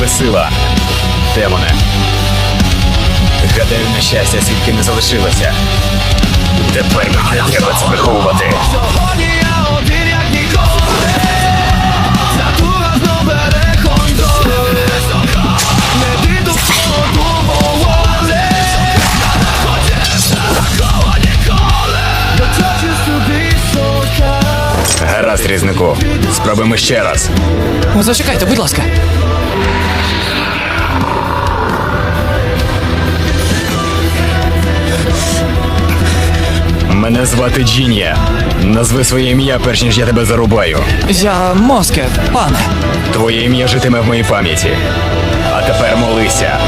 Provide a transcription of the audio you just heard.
безсила. Демоне. Гадаю, на щастя, свідки не залишилося. Тепер мені не треба це приховувати. Сьогодні я один як ніколи Натура знов бере контроль Не піду в холоду поволі Такого ніколи Я хочу собі сока Гаразд, різнику. Спробуємо ще раз. Зачекайте, будь ласка. Мене звати Джінія. Назви своє ім'я, перш ніж я тебе зарубаю. Я Москет, пане. Твоє ім'я житиме в моїй пам'яті. А тепер молися.